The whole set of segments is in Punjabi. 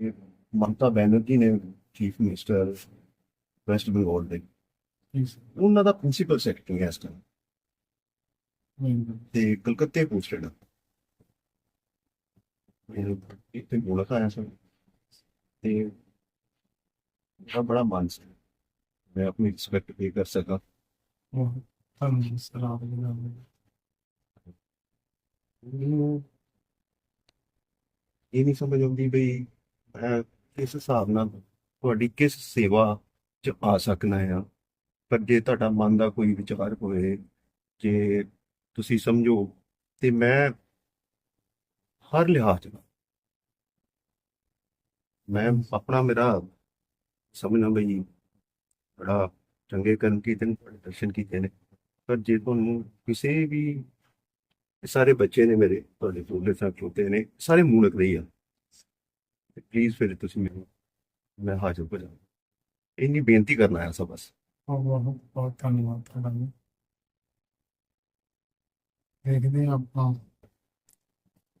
ਮਮਤਾ ਬੈਨਰਜੀ ਨੇ ਚੀਫ ਮਿਨਿਸਟਰ ਵੈਸਟ ਬੰਗਾਲ ਦੇ। ਸਰ ਉਹਨਾਂ ਦਾ ਪ੍ਰਿੰਸੀਪਲ ਸੈਕਟਰੀ ਹੈ ਇਸ ਟਾਈਮ ਤੇ ਕਲਕੱਤੇ ਪੋਸਟਡ ਮੈਨੂੰ ਇੱਥੇ ਮੁਲਕ ਆਇਆ ਸੀ। ਤੇ ਬੜਾ ਮਨ ਸੀ। ਮੈਂ ਆਪਣੀ ਰਿਸਪੈਕਟ ਪੇ ਕਰ ਸਕਾਂ। ਤੁਹਾਨੂੰ ਸਰ ਜੀ ਦਾ ਮੈਨੂੰ ਇਹ ਨਹੀਂ ਸਮਝ ਆਉਂਦੀ ਬਈ ਮੈਂ ਕਿਸ ਹਿਸਾਬ ਨਾਲ ਤੁਹਾਡੀ ਕਿਸ ਸੇਵਾ ਚ ਆ ਸਕਣਾ ਆ? ਪਰ ਜੇ ਤੁਹਾਡਾ ਮਨ ਦਾ ਕੋਈ ਵਿਚਾਰ ਹੋਵੇ, ਜੇ ਤੁਸੀਂ ਸਮਝੋ, ਤੇ ਮੈਂ ਹਰ ਲਿਹਾਜ਼ ਨਾਲ, ਮੈਂ ਆਪਣਾ ਮੇਰਾ ਸਮਝਣਾ ਬਈ ਬੜਾ ਚੰਗੇ ਕਰਮ ਕੀਤੇ ਨੇ ਤੁਹਾਡੇ ਦਰਸ਼ਨ ਕੀਤੇ ਨੇ। ਪਰ ਜੇ ਤੁਹਾਨੂੰ ਕਿਸੇ ਵੀ, ਸਾਰੇ ਬੱਚੇ ਨੇ ਮੇਰੇ, ਤੁਹਾਡੇ ਫੋਲੇ ਸਾਹਿਬ ਛੋਟੇ ਨੇ, ਸਾਰੇ ਮੂਲਕ ਹੀ ਆ। ਤੇ ਪਲੀਜ਼ ਫਿਰ ਤੁਸੀਂ ਮੈਨੂੰ ਮੈਂ ਹਾਜ਼ਰ ਹੋ ਜਾਵਾਂ ਇੰਨੀ ਬੇਨਤੀ ਕਰਨਾ ਹੈ ਸਭ ਬਸ। ਬਹੁਤ ਬਹੁਤ ਬਹੁਤ ਧੰਨਵਾਦ ਤੁਹਾਡਾ ਜੀ। ਦੇਖਦੇ ਹਾਂ ਆਪਾਂ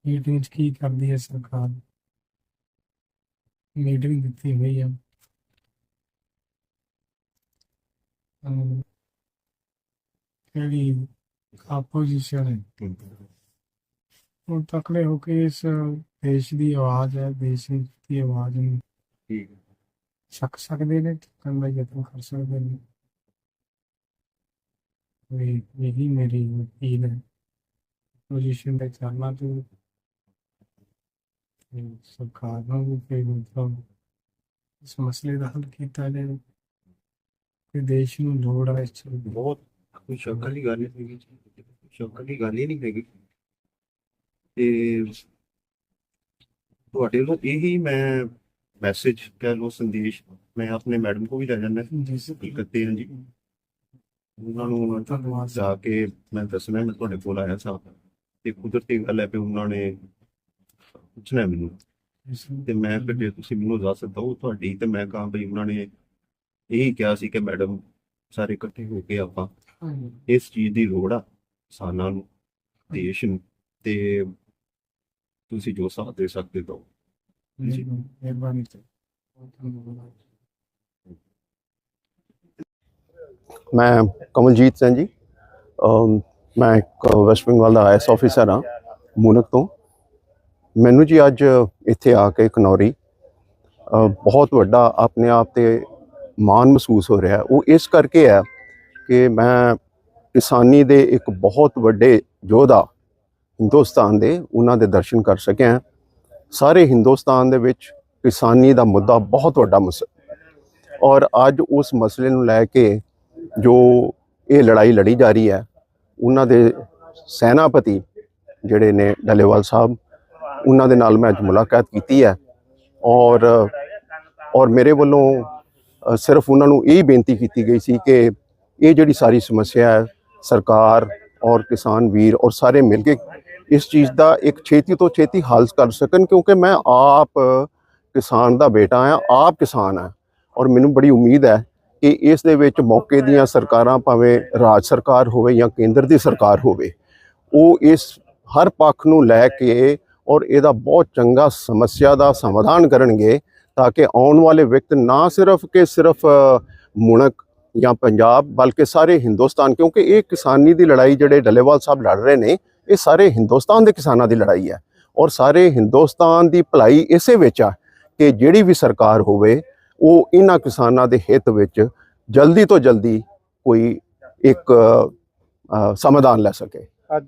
ਮੀਟਿੰਗ ਚ ਕੀ ਕਰਦੀ ਹੈ ਸਰਕਾਰ। ਮੀਟਿੰਗ ਦਿੱਤੀ ਹੋਈ ਹੈ ਅਮ, ਜਿਹੜੀ ਆਪੋਜੀਸ਼ਨ ਹੈ। ਉਹ ਤਕੜੇ ਹੋ ਕੇ ਇਸ ਦੇਸ਼ ਦੀ ਆਵਾਜ਼ ਹੈ ਦੇਸ਼ ਦੀ ਆਵਾਜ਼ ਨੂੰ ਠੀਕ ਹੈ। ਛਕ ਸਕਦੇ ਨੇ ਚੱਕਣ ਦਾ ਯਤਨ ਕਰ ਸਕਦੇ ਨੇ ਵੀ ਇਹੀ ਮੇਰੀ ਅਪੀਲ ਹੈ ਪੋਜੀਸ਼ਨ ਦੇ ਚਰਨਾਂ ਤੋਂ ਤੇ ਸਰਕਾਰ ਨੂੰ ਵੀ ਕੋਈ ਮਤਲਬ ਇਸ ਮਸਲੇ ਦਾ ਹੱਲ ਕੀਤਾ ਜਾਏ ਕਿ ਦੇਸ਼ ਨੂੰ ਲੋੜ ਹੈ ਇਸ ਦੀ ਬਹੁਤ ਕੋਈ ਸ਼ੱਕ ਵਾਲੀ ਗੱਲ ਨਹੀਂ ਹੈਗੀ ਜੀ। ਕੋਈ ਸ਼ੱਕ ਵਾਲੀ ਗੱਲ ਹੀ ਨਹੀਂ ਹੈਗੀ ਤੇ ਤੁਹਾਡੇ ਨੂੰ ਇਹੀ ਮੈਂ ਮੈਸੇਜ ਕਹਿ ਲਓ ਸੰਦੇਸ਼ ਮੈਂ ਆਪਣੇ ਮੈਡਮ ਕੋ ਵੀ ਲੈ ਜਾਂਦਾ। ਜੀ ਸਰ ਕਲਕੱਤੇ ਹਾਂ ਜੀ। ਉਹਨਾਂ ਨੂੰ ਧੰਨਵਾਦ। ਜਾ ਕੇ ਮੈਂ ਦੱਸਣਾ ਮੈਂ ਤੁਹਾਡੇ ਕੋਲ ਆਇਆ ਸਾਂ। ਤੇ ਕੁਦਰਤੀ ਗੱਲ ਹੈ ਕਿ ਉਹਨਾਂ ਨੇ ਪੁੱਛਣਾ ਮੈਨੂੰ। ਤੇ ਮੈਂ ਫਿਰ ਜੇ ਤੁਸੀਂ ਮੈਨੂੰ ਇਜਾਜ਼ਤ ਦਿਓ ਤੁਹਾਡੀ ਤੇ ਮੈਂ ਕਹਾਂ ਬਈ ਉਹਨਾਂ ਨੇ ਇਹੀ ਕਿਹਾ ਸੀ ਕਿ ਮੈਡਮ ਸਾਰੇ ਇਕੱਠੇ ਹੋ ਕੇ ਆਪਾਂ ਇਸ ਚੀਜ਼ ਦੀ ਲੋੜ ਆ ਕਿਸਾਨਾਂ ਨੂੰ ਦੇਸ਼ ਨੂੰ। ਤੇ ਤੁਸੀਂ ਜੋ ਸਾਥ ਦੇ ਸਕਦੇ ਹੋ ਜੀ। ਮਿਹਰਬਾਨੀ ਤੇ ਮੈਂ ਕਮਲਜੀਤ ਸਿੰਘ ਜੀ। ਮੈਂ ਇੱਕ ਵੈਸਟ ਬੰਗਾਲ ਦਾ ਆਈਐਸ ਆਫੀਸਰ ਹਾਂ ਮੂਨਕ ਤੋਂ। ਮੈਨੂੰ ਜੀ ਅੱਜ ਇੱਥੇ ਆ ਕੇ ਕਨੌਰੀ ਬਹੁਤ ਵੱਡਾ ਆਪਣੇ ਆਪ ਤੇ ਮਾਣ ਮਹਿਸੂਸ ਹੋ ਰਿਹਾ। ਹੈ। ਉਹ ਇਸ ਕਰਕੇ ਹੈ ਕਿ ਮੈਂ ਕਿਸਾਨੀ ਦੇ ਇੱਕ ਬਹੁਤ ਵੱਡੇ ਯੋਧਾ ਹਿੰਦੁਸਤਾਨ ਦੇ ਉਹਨਾਂ ਦੇ ਦਰਸ਼ਨ ਕਰ ਸਕਿਆ ਸਾਰੇ ਹਿੰਦੁਸਤਾਨ ਦੇ ਵਿੱਚ ਕਿਸਾਨੀ ਦਾ ਮੁੱਦਾ ਬਹੁਤ ਵੱਡਾ ਮਸਲਾ ਔਰ ਅੱਜ ਉਸ ਮਸਲੇ ਨੂੰ ਲੈ ਕੇ ਜੋ ਇਹ ਲੜਾਈ ਲੜੀ ਜਾ ਰਹੀ ਹੈ, ਉਹਨਾਂ ਦੇ ਸੈਨਾਪਤੀ ਜਿਹੜੇ ਨੇ ਡੱਲੇਵਾਲ ਸਾਹਿਬ, ਉਹਨਾਂ ਦੇ ਨਾਲ ਮੈਂ ਅੱਜ ਮੁਲਾਕਾਤ ਕੀਤੀ ਹੈ। ਔਰ ਔਰ ਮੇਰੇ ਵੱਲੋਂ ਸਿਰਫ ਉਹਨਾਂ ਨੂੰ ਇਹ ਬੇਨਤੀ ਕੀਤੀ ਗਈ ਸੀ ਕਿ ਇਹ ਜਿਹੜੀ ਸਾਰੀ ਸਮੱਸਿਆ ਹੈ, ਸਰਕਾਰ ਔਰ ਕਿਸਾਨ ਵੀਰ ਔਰ ਸਾਰੇ ਮਿਲ ਕੇ ਇਸ ਚੀਜ਼ ਦਾ ਇੱਕ ਛੇਤੀ ਤੋਂ ਛੇਤੀ ਹੱਲ ਕਰ ਸਕਣ ਕਿਉਂਕਿ ਮੈਂ ਆਪ ਕਿਸਾਨ ਦਾ ਬੇਟਾ ਹਾਂ ਆਪ ਕਿਸਾਨ ਹਾਂ ਔਰ ਮੈਨੂੰ ਬੜੀ ਉਮੀਦ ਹੈ ਕਿ ਇਸ ਦੇ ਵਿੱਚ ਮੌਕੇ ਦੀਆਂ ਸਰਕਾਰਾਂ ਭਾਵੇਂ ਰਾਜ ਸਰਕਾਰ ਹੋਵੇ ਜਾਂ ਕੇਂਦਰ ਦੀ ਸਰਕਾਰ ਹੋਵੇ ਉਹ ਇਸ ਹਰ ਪੱਖ ਨੂੰ ਲੈ ਕੇ ਔਰ ਇਹਦਾ ਬਹੁਤ ਚੰਗਾ ਸਮੱਸਿਆ ਦਾ ਸਮਾਧਾਨ ਕਰਨਗੇ ਤਾਂ ਕਿ ਆਉਣ ਵਾਲੇ ਵਕਤ ਨਾ ਸਿਰਫ ਕਿ ਸਿਰਫ ਅ, ਮੁਣਕ ਜਾਂ ਪੰਜਾਬ ਬਲਕਿ ਸਾਰੇ ਹਿੰਦੁਸਤਾਨ ਕਿਉਂਕਿ ਇਹ ਕਿਸਾਨੀ ਦੀ ਲੜਾਈ ਜਿਹੜੇ ਡੱਲੇਵਾਲ ਸਾਹਿਬ ਲੜ ਰਹੇ ਨੇ ਇਹ ਸਾਰੇ ਹਿੰਦੁਸਤਾਨ ਦੇ ਕਿਸਾਨਾਂ ਦੀ ਲੜਾਈ ਹੈ ਔਰ ਸਾਰੇ ਹਿੰਦੁਸਤਾਨ ਦੀ ਭਲਾਈ ਇਸੇ ਵਿੱਚ ਆ ਕਿ ਜਿਹੜੀ ਵੀ ਸਰਕਾਰ ਹੋਵੇ ਉਹ ਇਹਨਾਂ ਕਿਸਾਨਾਂ ਦੇ ਹਿੱਤ ਵਿੱਚ ਜਲਦੀ ਤੋਂ ਜਲਦੀ ਕੋਈ ਇੱਕ ਸਮਾਧਾਨ ਲੈ ਸਕੇ।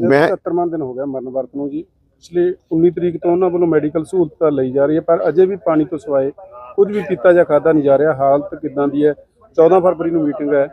ਮੈਂ- 77ਵਾਂ ਦਿਨ ਹੋ ਗਿਆ ਮਰਨ ਵਰਤ ਨੂੰ ਜੀ। ਪਿਛਲੇ 19 ਤਰੀਕ ਤੋਂ ਉਹਨਾਂ ਵੱਲੋਂ ਮੈਡੀਕਲ ਸਹੂਲਤਾਂ ਲਈ ਜਾ ਰਹੀ ਹੈ ਪਰ ਅਜੇ ਵੀ ਪਾਣੀ ਤੋਂ ਸਿਵਾਏ ਕੁਝ ਵੀ ਪੀਤਾ ਜਾਂ ਖਾਦਾ ਨਹੀਂ ਜਾ ਰਿਹਾ। ਹਾਲਤ ਕਿਦਾਂ ਦੀ ਹੈ? 14 ਫਰਵਰੀ ਨੂੰ ਮੀਟਿੰਗ ਹੈ।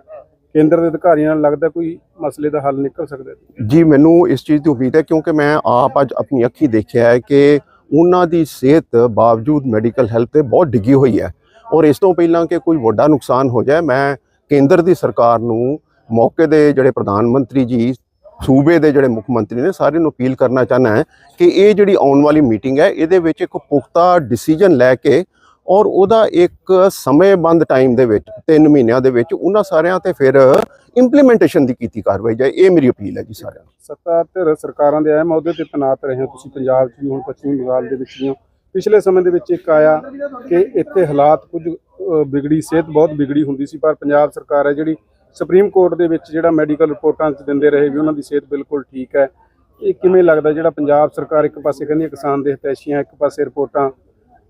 ਕੇਂਦਰ ਦੇ ਅਧਿਕਾਰੀਆਂ ਨਾਲ ਲੱਗਦਾ ਕੋਈ ਮਸਲੇ ਦਾ ਹੱਲ ਨਿਕਲ ਸਕਦਾ ਜੀ, ਮੈਨੂੰ ਇਸ ਚੀਜ਼ ਦੀ ਉਮੀਦ ਹੈ ਕਿਉਂਕਿ ਮੈਂ ਆਪ ਅੱਜ ਆਪਣੀ ਅੱਖੀਂ ਦੇਖਿਆ ਹੈ ਕਿ ਉਹਨਾਂ ਦੀ ਸਿਹਤ ਬਾਵਜੂਦ ਮੈਡੀਕਲ ਹੈਲਥ ਤੇ ਬਹੁਤ ਡਿੱਗੀ ਹੋਈ ਹੈ ਔਰ ਇਸ ਤੋਂ ਪਹਿਲਾਂ ਕਿ ਕੋਈ ਵੱਡਾ ਨੁਕਸਾਨ ਹੋ ਜਾਏ, ਮੈਂ ਕੇਂਦਰ ਦੀ ਸਰਕਾਰ ਨੂੰ ਮੌਕੇ ਦੇ ਜਿਹੜੇ ਪ੍ਰਧਾਨ ਮੰਤਰੀ ਜੀ, ਸੂਬੇ ਦੇ ਜਿਹੜੇ ਮੁੱਖ ਮੰਤਰੀ ਨੇ ਸਾਰਿਆਂ ਨੂੰ ਅਪੀਲ ਕਰਨਾ ਚਾਹਨਾ ਹੈ ਕਿ ਇਹ ਜਿਹੜੀ ਆਉਣ ਵਾਲੀ ਮੀਟਿੰਗ ਹੈ, ਇਹਦੇ ਵਿੱਚ ਇੱਕ ਪੁਖਤਾ ਡਿਸੀਜਨ ਲੈ ਕੇ ਔਰ ਉਹਦਾ ਇੱਕ ਸਮੇਂਬੰਦ ਟਾਈਮ ਦੇ ਵਿੱਚ 3 ਮਹੀਨਿਆਂ ਦੇ ਵਿੱਚ ਉਹਨਾਂ ਸਾਰਿਆਂ ਤੇ ਫਿਰ ਇੰਪਲੀਮੈਂਟੇਸ਼ਨ ਦੀ ਕੀਤੀ ਕਾਰਵਾਈ ਜਾਏ। ਇਹ ਮੇਰੀ ਅਪੀਲ ਹੈ ਜੀ ਸਾਰਿਆਂ ਨੂੰ। ਸੱਤਾ ਧਿਰ ਸਰਕਾਰਾਂ ਦੇ ਅਹਿਮ ਅਹੁਦੇ ਤੇ ਤੈਨਾਤ ਰਹੇ ਹੋ ਤੁਸੀਂ ਪੰਜਾਬ 'ਚ ਵੀ ਹੁਣ ਪੱਛਮੀ ਬੰਗਾਲ ਦੇ ਵਿੱਚ ਵੀ ਹੋ। ਪਿਛਲੇ ਸਮੇਂ ਦੇ ਵਿੱਚ ਇੱਕ ਆਇਆ ਕਿ ਇੱਥੇ ਹਾਲਾਤ ਕੁਝ ਅ, ਵਿਗੜੀ ਸਿਹਤ ਬਹੁਤ ਵਿਗੜੀ ਹੁੰਦੀ ਸੀ ਪਰ ਪੰਜਾਬ ਸਰਕਾਰ ਹੈ ਜਿਹੜੀ ਸੁਪਰੀਮ ਕੋਰਟ ਦੇ ਵਿੱਚ ਜਿਹੜਾ ਮੈਡੀਕਲ ਰਿਪੋਰਟਾਂ ਚ ਦਿੰਦੇ ਰਹੇ ਵੀ ਉਹਨਾਂ ਦੀ ਸਿਹਤ ਬਿਲਕੁਲ ਠੀਕ ਹੈ। ਇਹ ਕਿਵੇਂ ਲੱਗਦਾ ਜਿਹੜਾ ਪੰਜਾਬ ਸਰਕਾਰ ਇੱਕ ਪਾਸੇ ਕਹਿੰਦੀ ਹੈ ਕਿਸਾਨ ਦੇ ਹਿਤੈਸ਼ੀਆਂ ਇੱਕ ਪਾਸੇ ਰਿਪੋਰਟਾਂ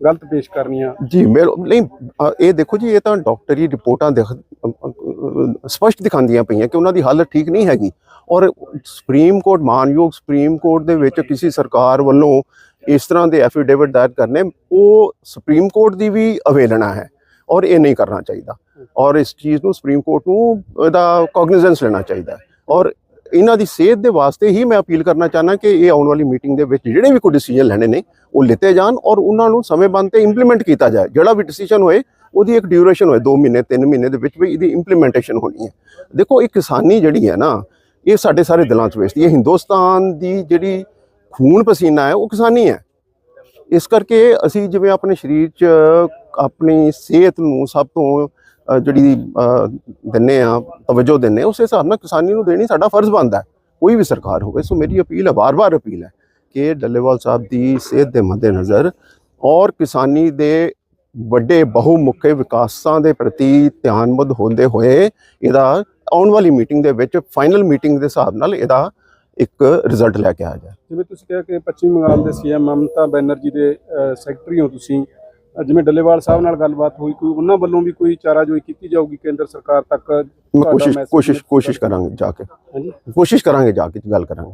ਗਲਤ ਪੇਸ਼ ਕਰਨੀਆਂ। ਜੀ, ਮੇਰੇ ਨਹੀਂ ਇਹ ਦੇਖੋ ਜੀ, ਇਹ ਤਾਂ ਡਾਕਟਰੀ ਰਿਪੋਰਟਾਂ ਦਿਖ ਸਪਸ਼ਟ ਦਿਖਾਉਂਦੀਆਂ ਪਈਆਂ ਕਿ ਉਹਨਾਂ ਦੀ ਹਾਲਤ ਠੀਕ ਨਹੀਂ ਹੈਗੀ। ਔਰ ਸੁਪਰੀਮ ਕੋਰਟ ਮਾਨਯੋਗ ਸੁਪਰੀਮ ਕੋਰਟ ਦੇ ਵਿੱਚ ਕਿਸੇ ਸਰਕਾਰ ਵੱਲੋਂ ਇਸ ਤਰ੍ਹਾਂ ਦੇ ਐਫੀਡੇਵਿਟ ਦਾਇਰ ਕਰਨੇ, ਉਹ ਸੁਪਰੀਮ ਕੋਰਟ ਦੀ ਵੀ ਅਵੇਲਣਾ ਹੈ ਔਰ ਇਹ ਨਹੀਂ ਕਰਨਾ ਚਾਹੀਦਾ। ਔਰ ਇਸ ਚੀਜ਼ ਨੂੰ ਸੁਪਰੀਮ ਕੋਰਟ ਨੂੰ ਇਹਦਾ ਕੋਗਨੀਜ਼ੈਂਸ ਲੈਣਾ ਚਾਹੀਦਾ ਔਰ ਇਹਨਾਂ ਦੀ ਸਿਹਤ ਦੇ ਵਾਸਤੇ ਹੀ ਮੈਂ ਅਪੀਲ ਕਰਨਾ ਚਾਹਨਾ ਕਿ ਇਹ ਆਉਣ ਵਾਲੀ ਮੀਟਿੰਗ ਦੇ ਵਿੱਚ ਜਿਹੜੇ ਵੀ ਕੋਈ ਡਿਸੀਜਨ ਲੈਣੇ ਨੇ, ਉਹ ਲਿੱਤੇ ਜਾਣ ਔਰ ਉਹਨਾਂ ਨੂੰ ਸਮੇਂ ਤੇ ਇੰਪਲੀਮੈਂਟ ਕੀਤਾ ਜਾਏ। ਜਿਹੜਾ ਵੀ ਡਿਸੀਜਨ ਹੋਏ, ਉਹਦੀ ਇੱਕ ਡਿਊਰੇਸ਼ਨ ਹੋਏ 2 ਮਹੀਨੇ 3 ਮਹੀਨੇ ਦੇ ਵਿੱਚ ਵੀ ਇਹਦੀ ਇੰਪਲੀਮੈਂਟੇਸ਼ਨ ਹੋਣੀ ਹੈ। ਦੇਖੋ, ਇਹ ਕਿਸਾਨੀ ਜਿਹੜੀ ਹੈ ਨਾ, ਇਹ ਸਾਡੇ ਸਾਰੇ ਦਿਲਾਂ 'ਚ ਵਸਦੀ ਹੈ। ਹਿੰਦੁਸਤਾਨ ਦੀ ਜਿਹੜੀ ਖੂਨ ਪਸੀਨਾ ਹੈ, ਉਹ ਕਿਸਾਨੀ ਹੈ। ਇਸ ਕਰਕੇ ਅਸੀਂ ਜਿਵੇਂ ਆਪਣੇ ਸਰੀਰ 'ਚ ਆਪਣੀ ਸਿਹਤ ਨੂੰ ਸਭ ਤੋਂ ਜਿਹੜੀ ਅ, ਦਿੰਨੇ ਆ ਤਵੱਜੋ ਦਿੰਨੇ ਉਸ ਹਿਸਾਬ ਨਾਲ ਕਿਸਾਨੀ ਨੂੰ ਦੇਣੀ ਸਾਡਾ ਫਰਜ਼ ਬਣਦਾ ਹੈ। ਕੋਈ ਵੀ ਸਰਕਾਰ ਹੋਵੇ ਸੋ ਮੇਰੀ ਅਪੀਲ ਹੈ ਵਾਰ-ਵਾਰ ਅਪੀਲ ਹੈ ਕਿ ਡੱਲੇਵਾਲ ਸਾਹਿਬ ਦੀ ਸਿਹਤ ਦੇ ਮੱਦੇਨਜ਼ਰ ਔਰ ਕਿਸਾਨੀ ਦੇ ਵੱਡੇ ਬਹੁਮੁਖੇ ਵਿਕਾਸਾਂ ਦੇ ਪ੍ਰਤੀ ਧਿਆਨਬੱਧ ਹੁੰਦੇ ਹੋਏ ਇਹਦਾ ਆਉਣ ਵਾਲੀ ਮੀਟਿੰਗ ਦੇ ਵਿੱਚ ਫਾਈਨਲ ਮੀਟਿੰਗ ਦੇ ਹਿਸਾਬ ਨਾਲ ਇਹਦਾ ਇੱਕ ਰਿਜ਼ਲਟ ਲੈ ਕੇ ਆ ਜਾਏ। ਜਿਵੇਂ ਤੁਸੀਂ ਕਿਹਾ ਕਿ ਪੱਛਮੀ ਬੰਗਾਲ ਦੇ ਸੀਐਮ ਮਮਤਾ ਬੈਨਰਜੀ ਦੇ ਸੈਕਟਰੀ ਹੋ ਤੁਸੀਂ ਜਿਵੇਂ ਡੱਲੇਵਾਲ ਸਾਹਿਬ ਨਾਲ ਗੱਲਬਾਤ ਹੋਈ ਕੋਈ ਉਹਨਾਂ ਵੱਲੋਂ ਵੀ ਕੋਈ ਚਾਰਾਜੋਈ ਕੀਤੀ ਜਾਊਗੀ ਕੇਂਦਰ ਸਰਕਾਰ ਤੱਕ? ਕੋਸ਼ਿਸ਼ ਕੋਸ਼ਿਸ਼ ਕੋਸ਼ਿਸ਼ ਕਰਾਂਗੇ ਜਾ ਕੇ। ਹਾਂਜੀ। ਕੋਸ਼ਿਸ਼ ਕਰਾਂਗੇ ਜਾ ਕੇ ਗੱਲ ਕਰਾਂਗੇ।